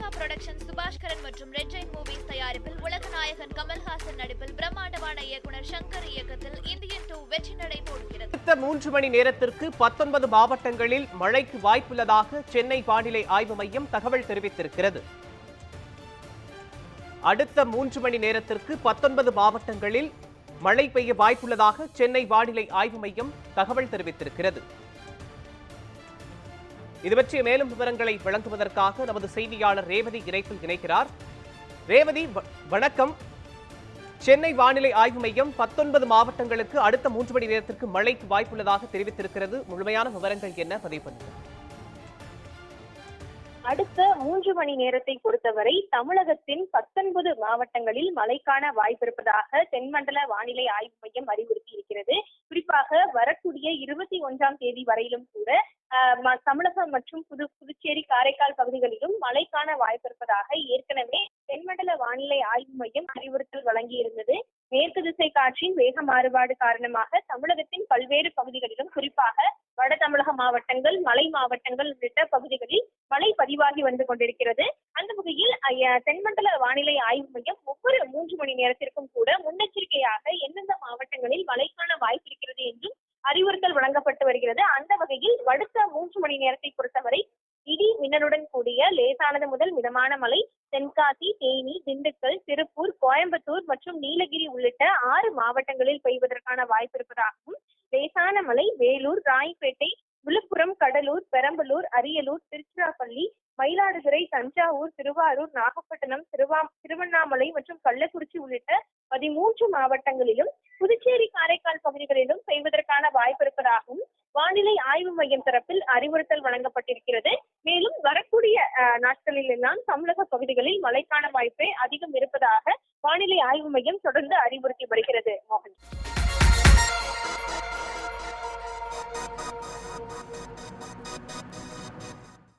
Lyca production Subaskaran மற்றும் red Jain movies தயாரிப்பில் உலக நாயகன் கமல்ஹாசன் நடிப்பில் பிரம்மாண்டமான இயக்குனர் சங்கர் இயக்கத்தில் இந்தியன் டூ வெற்றி நடை போடுகிறது. அடுத்த மூன்று மணி நேரத்திற்கு பத்தொன்பது மாவட்டங்களில் மழைக்கு வாய்ப்புள்ளதாக சென்னை வானிலை ஆய்வு மையம் தகவல் தெரிவித்திருக்கிறது. அடுத்த மூன்று மணி நேரத்திற்கு பத்தொன்பது மாவட்டங்களில் மழை பெய்ய வாய்ப்புள்ளதாக சென்னை வானிலை ஆய்வு மையம் தகவல் தெரிவித்திருக்கிறது. இது பற்றிய மேலும் விவரங்களை வழங்குவதற்காக நமது செய்தியாளர் ரேவதி இணைப்பில் இணைக்கிறார் ரேவதி வணக்கம். சென்னை வானிலை ஆய்வு மையம் பத்தொன்பது மாவட்டங்களுக்கு அடுத்த மூன்று மணி நேரத்திற்கு மழைக்கு வாய்ப்புள்ளதாக தெரிவித்திருக்கிறது. முழுமையான விவரங்கள் என்ன? பதிவு பண்ணுங்க அடுத்த மூன்று மணி நேரத்தை பொறுத்தவரை தமிழகத்தின் பத்தொன்பது மாவட்டங்களில் மழைக்கான வாய்ப்பிருப்பதாக தென்மண்டல வானிலை ஆய்வு மையம் அறிவுறுத்தி இருக்கிறது குறிப்பாக வரக்கூடிய இருபத்தி ஒன்றாம் தேதி வரையிலும் கூட தமிழகம் மற்றும் புது புதுச்சேரி காரைக்கால் பகுதிகளிலும் மழைக்கான வாய்ப்பிருப்பதாக ஏற்கனவே தென்மண்டல வானிலை ஆய்வு மையம் அறிவுறுத்தல் வழங்கியிருந்தது. மேற்கு திசை காற்றின் வேக மாறுபாடு காரணமாக தமிழகத்தின் பல்வேறு பகுதிகளிலும் குறிப்பாக வட தமிழக மாவட்டங்கள் மலை மாவட்டங்கள் உள்ளிட்ட பகுதிகளில் மழை பதிவாகி வந்து கொண்டிருக்கிறது. அந்த வகையில் தென்மண்டல வானிலை ஆய்வு மையம் ஒவ்வொரு மூன்று மணி நேரத்திற்கும் கூட முன்னெச்சரிக்கையாக எந்தெந்த மாவட்டங்களில் மழைக்கான வாய்ப்பு இருக்கிறது என்றும் அறிவுறுத்தல் வழங்கப்பட்டு வருகிறது. அந்த வகையில் அடுத்த மூன்று மணி நேரத்தை பொறுத்தவரை இடி மின்னலுடன் கூடிய லேசானது முதல் மிதமான மழை தென்காசி தேனி திண்டுக்கல் திருப்பூர் கோயம்புத்தூர் மற்றும் நீலகிரி உள்ளிட்ட ஆறு மாவட்டங்களில் பெய்வதற்கான வாய்ப்பு இருப்பதாகவும் லேசான மழை வேலூர் ராயப்பேட்டை விழுப்புரம் கடலூர் பெரம்பலூர் அரியலூர் திருச்சிராப்பள்ளி மயிலாடுதுறை தஞ்சாவூர் திருவாரூர் நாகப்பட்டினம் திருவா திருவண்ணாமலை மற்றும் கள்ளக்குறிச்சி உள்ளிட்ட பதிமூன்று மாவட்டங்களிலும் புதுச்சேரி காரைக்கால் பகுதிகளிலும் பெய்வதற்கான வாய்ப்பு இருப்பதாகவும் வானிலை ஆய்வு மையம் தரப்பில் அறிவுறுத்தல் வழங்கப்பட்டிருக்கிறது. மேலும் வரக்கூடிய நாட்களில் எல்லாம் தமிழக பகுதிகளில் மழைக்கான வாய்ப்பே அதிகம் இருப்பதாக வானிலை ஆய்வு மையம் தொடர்ந்து அறிவுறுத்தி வருகிறது. மோகன்.